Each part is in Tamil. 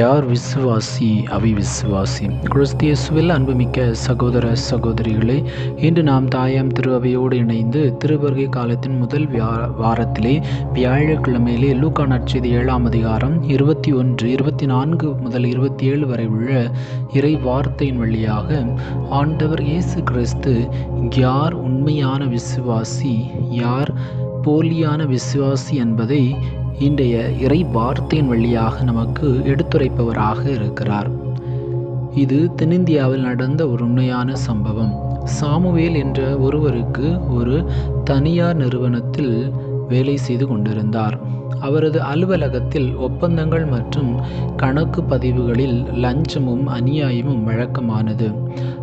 யார் விசுவாசி? அவை விசுவாசி கிறிஸ்தியசுவில் அன்புமிக்க சகோதர சகோதரிகளே இன்று நாம் தாயாம் திருவையோடு இணைந்து திருவருகை காலத்தின் முதல் வாரத்திலே வியாழக்கிழமையிலே லூக்கா நட்சதி ஏழாம் அதிகாரம் இருபத்தி ஒன்று இருபத்தி நான்கு முதல் இருபத்தி ஏழு வரை உள்ள இறை வார்த்தையின் வழியாக ஆண்டவர் இயேசு கிறிஸ்து யார் உண்மையான விசுவாசி? யார் போலியான விசுவாசி என்பதை இன்றைய இறை வார்த்தையின் வழியாக நமக்கு எடுத்துரைப்பவராக இருக்கிறார். இது தென்னிந்தியாவில் நடந்த ஒரு உண்மையான சம்பவம். சாமுவேல் என்ற ஒருவருக்கு ஒரு தனியார் நிறுவனத்தில் வேலை செய்து கொண்டிருந்தார். அவரது அலுவலகத்தில் ஒப்பந்தங்கள் மற்றும் கணக்கு பதிவுகளில் லஞ்சமும் அநியாயமும் வழக்கமானது.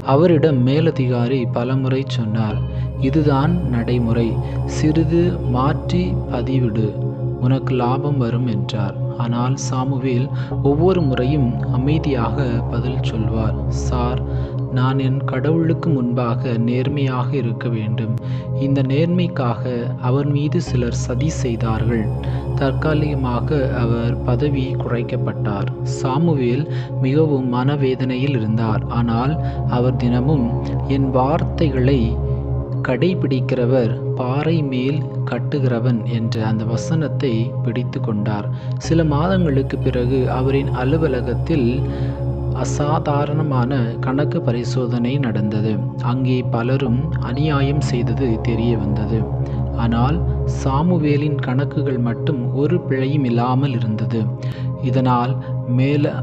அவரிடம் மேலதிகாரி பலமுறை சொன்னார் இதுதான் நடைமுறை. சிறிது மாற்றி பதிவிடு. உனக்கு லாபம் வரும் என்றார். ஆனால் சாமுவேல் ஒவ்வொரு முறையும் அமைதியாக பதில் சொல்வார். சார் நான் என் கடவுளுக்கு முன்பாக நேர்மையாக இருக்க வேண்டும். இந்த நேர்மைக்காக அவர் மீது சிலர் சதி செய்தார்கள். தற்காலிகமாக அவர் பதவி குறைக்கப்பட்டார். சாமுவேல் மிகவும் மனவேதனையில் இருந்தார். ஆனால் அவர் தினமும் என் வார்த்தைகளை கடைபிடிக்கிறவர் பாறை மேல் கட்டுகிறவன் என்ற அந்த வசனத்தை பிடித்து கொண்டார். சில மாதங்களுக்கு பிறகு அவரின் அலுவலகத்தில் அசாதாரணமான கணக்கு பரிசோதனை நடந்தது. அங்கே பலரும் அநியாயம் செய்தது தெரிய வந்தது. ஆனால் சாமுவேலின் கணக்குகள் மட்டும் ஒரு பிழையும் இல்லாமல் இருந்தது. இதனால் மேல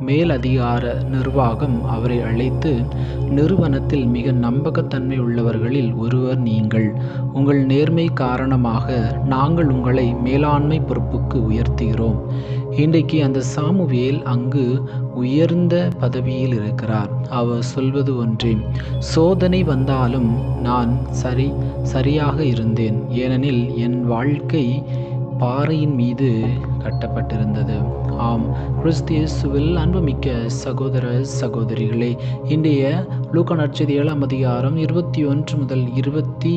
மேலதிகார நிர்வாகம் அவரை அழைத்து நிறுவனத்தில் மிக நம்பகத்தன்மை உள்ளவர்களில் ஒருவர் நீங்கள். உங்கள் நேர்மை காரணமாக நாங்கள் உங்களை மேலாண்மை பொறுப்புக்கு உயர்த்துகிறோம். இன்றைக்கு அந்த சாமுவேல் அங்கு உயர்ந்த பதவியில் இருக்கிறார். அவர் சொல்வது ஒன்றே சோதனை வந்தாலும் நான் சரி சரியாக இருந்தேன். ஏனெனில் என் வாழ்க்கை பாறையின் மீது கட்டப்பட்டிருந்தது. ஆம். கிறிஸ்தியேசுவில் அன்புமிக்க சகோதர சகோதரிகளே இன்றைய லூக்கா நட்சதி ஏழாம் அதிகாரம் இருபத்தி ஒன்று முதல் இருபத்தி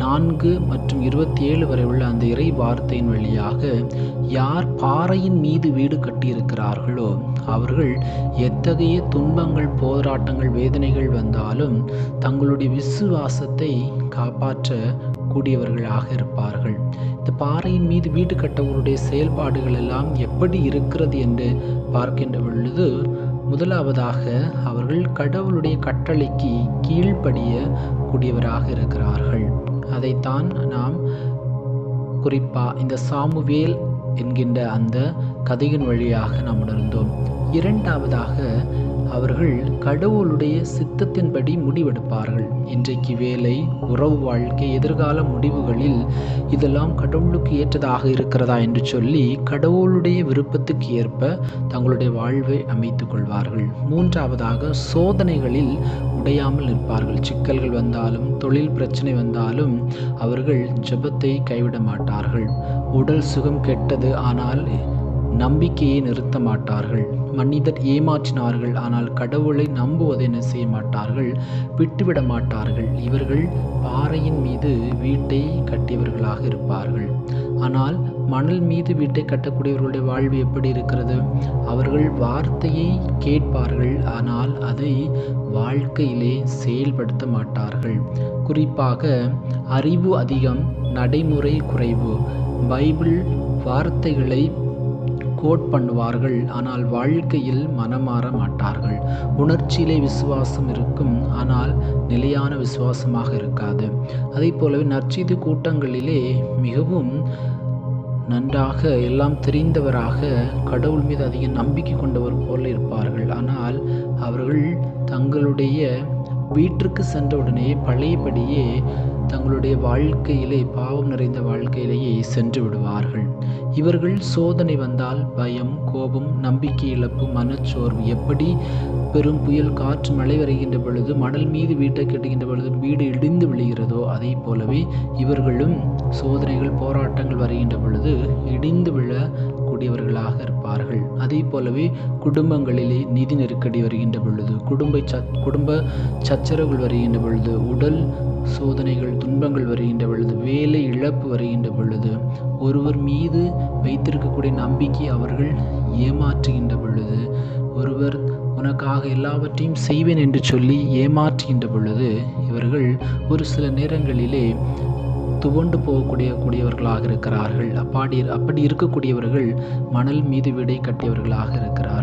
நான்கு மற்றும் இருபத்தி ஏழு வரை உள்ள அந்த இறை வார்த்தையின் வழியாக யார் பாறையின் மீது வீடு கட்டியிருக்கிறார்களோ அவர்கள் எத்தகைய துன்பங்கள் போராட்டங்கள் வேதனைகள் வந்தாலும் தங்களுடைய விசுவாசத்தை காப்பாற்ற கூடியவர்களாக இருப்பார்கள். இந்த பாறையின் மீது வீடு கட்டவருடைய செயல்பாடுகள் எல்லாம் எப்படி இருக்கிறது என்று பார்க்கின்ற பொழுது முதலாவதாக அவர்கள் கடவுளுடைய கட்டளைக்கு கீழ்ப்படிய கூடியவராக இருக்கிறார்கள். அதைத்தான் நாம் குறிப்பாக இந்த சாமுவேல் என்கின்ற அந்த கதையின் வழியாக நாம் உணர்ந்தோம். இரண்டாவதாக அவர்கள் கடவுளுடைய சித்தத்தின்படி முடிவெடுப்பார்கள். இன்றைக்கு வேலை உறவு வாழ்க்கை எதிர்கால முடிவுகளில் இதெல்லாம் கடவுளுக்கு ஏற்றதாக இருக்கிறதா என்று சொல்லி கடவுளுடைய விருப்பத்துக்கு ஏற்ப தங்களுடைய வாழ்வை அமைத்துக் கொள்வார்கள். மூன்றாவதாக சோதனைகளில் உடையாமல் நிற்பார்கள். சிக்கல்கள் வந்தாலும் தொழில் பிரச்சனை வந்தாலும் அவர்கள் ஜபத்தை கைவிட மாட்டார்கள். உடல் சுகம் கெட்டது ஆனால் நம்பிக்கையை நிறுத்த மாட்டார்கள் மனிதர் ஏமாற்றினார்கள் ஆனால் கடவுளை நம்புவதை என்ன செய்ய மாட்டார்கள் விட்டுவிட மாட்டார்கள் இவர்கள் பாறையின் மீது வீட்டை கட்டியவர்களாக இருப்பார்கள். ஆனால் மணல் மீது வீட்டை கட்டக்கூடியவர்களுடைய வாழ்வு எப்படி இருக்கிறது? அவர்கள் வார்த்தையை கேட்பார்கள் ஆனால் அதை வாழ்க்கையிலே செயல்படுத்த மாட்டார்கள் குறிப்பாக அறிவு அதிகம் நடைமுறை குறைவு. பைபிள் வார்த்தைகளை கோட் பண்ணுவார்கள். ஆனால் வாழ்க்கையில் மனமாற மாட்டார்கள். உணர்ச்சியிலே விசுவாசம் இருக்கும். ஆனால் நிலையான விசுவாசமாக இருக்காது. அதே போலவே நற்செய்தி கூட்டங்களிலே மிகவும் நன்றாக எல்லாம் தெரிந்தவராக கடவுள் மீது அதிக நம்பிக்கை கொண்டவர் போல இருப்பார்கள். ஆனால் அவர்கள் தங்களுடைய வீட்டிற்கு சென்றவுடனே பழையபடியே தங்களுடைய வாழ்க்கையிலே பாவம் நிறைந்த வாழ்க்கையிலேயே சென்று விடுவார்கள். இவர்கள் சோதனை வந்தால் பயம் கோபம் நம்பிக்கை இழப்பு மனச்சோர்வு. எப்படி? பெரும் புயல் காற்று மழை வருகின்ற பொழுது மணல் மீது வீட்டை கட்டுகின்ற பொழுது வீடு இடிந்து விழுகிறதோ அதே போலவே இவர்களும் சோதனைகள் போராட்டங்கள் வருகின்ற பொழுது இடிந்து விழ கூடியவர்களாக இருப்பார்கள். அதே போலவே குடும்பங்களிலே நிதி நெருக்கடி வருகின்ற பொழுது குடும்ப சத் குடும்ப சச்சரவுகள் வருகின்ற பொழுது உடல் சோதனைகள் துன்பங்கள் வருகின்ற பொழுது வேலை இழப்பு வருகின்ற பொழுது ஒருவர் மீது வைத்திருக்கக்கூடிய நம்பிக்கை அவர்கள் ஏமாற்றுகின்ற பொழுது ஒருவர் உனக்காக எல்லாவற்றையும் செய்வேன் என்று சொல்லி ஏமாற்றுகின்ற பொழுது இவர்கள் ஒரு சில நேரங்களிலே துவண்டு போகக்கூடிய கூடியவர்களாக இருக்கிறார்கள். அப்பாடி அப்படி இருக்கக்கூடியவர்கள் மணல் மீது விடை கட்டியவர்களாக இருக்கிறார்கள்.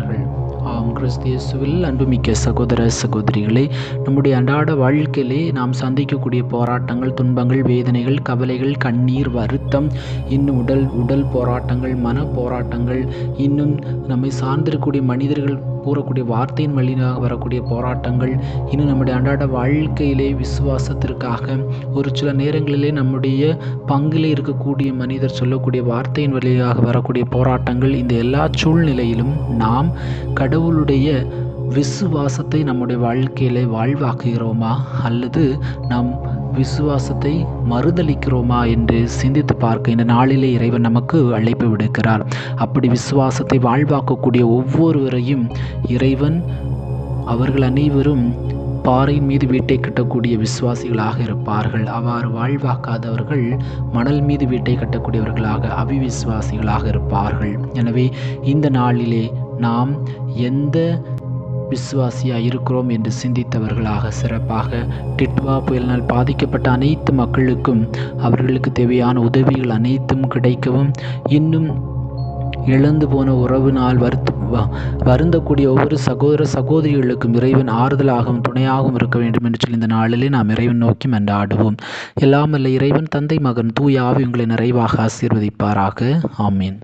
ஆம் கிறிஸ்தியசுவில் அன்புமிக்க சகோதர சகோதரிகளே நம்முடைய அன்றாட வாழ்க்கையிலே நாம் சந்திக்கக்கூடிய போராட்டங்கள் துன்பங்கள் வேதனைகள் கவலைகள் கண்ணீர் வருத்தம் இன்னும் உடல் உடல் போராட்டங்கள் மன போராட்டங்கள் இன்னும் நம்மை சார்ந்திருக்கக்கூடிய மனிதர்கள் கூறக்கூடிய வார்த்தையின் வழியாக வரக்கூடிய போராட்டங்கள் இன்னும் நம்முடைய அன்றாட வாழ்க்கையிலே விசுவாசத்திற்காக ஒரு சில நேரங்களிலே நம்முடைய பங்கிலே இருக்கக்கூடிய மனிதர் சொல்லக்கூடிய வார்த்தையின் வழியாக வரக்கூடிய போராட்டங்கள் இந்த எல்லா சூழ்நிலையிலும் நாம் கடவுளுடைய விசுவாசத்தை நம்முடைய வாழ்க்கையிலே வாழ்வாக்குகிறோமா? அல்லது நாம் விசுவாசத்தை மறுதளிக்கிறோமா என்று சிந்தித்து பார்க்க இந்த நாளிலே இறைவன் நமக்கு அழைப்பு விடுக்கிறார். அப்படி விசுவாசத்தை வாழ்வாக்கக்கூடிய ஒவ்வொருவரையும் இறைவன் அவர்கள் அனைவரும் பாறையின் மீது வீட்டை கட்டக்கூடிய விசுவாசிகளாக இருப்பார்கள். அவ்வாறு வாழ்வாக்காதவர்கள் மணல் மீது வீட்டை கட்டக்கூடியவர்களாக அவிவிசுவாசிகளாக இருப்பார்கள். எனவே இந்த நாளிலே நாம் எந்த விசுவாசியாக இருக்கிறோம் என்று சிந்தித்தவர்களாக சிறப்பாக டிட்வா புயலினால் பாதிக்கப்பட்ட அனைத்து மக்களுக்கும் அவர்களுக்கு தேவையான உதவிகள் அனைத்தும் கிடைக்கவும் இன்னும் இழந்து போன உறவு நாள் வருத்து வருந்தக்கூடிய ஒவ்வொரு சகோதர சகோதரிகளுக்கும் இறைவன் ஆறுதலாகவும் துணையாகவும் இருக்க வேண்டும் என்று சொல்லி இந்த நாளிலே நாம் இறைவன் நோக்கி மன்றாடுவோம். எல்லாமல்ல இறைவன் தந்தை மகன் தூயாவி உங்களை நிறைவாக ஆசீர்வதிப்பாராக. ஆமீன்.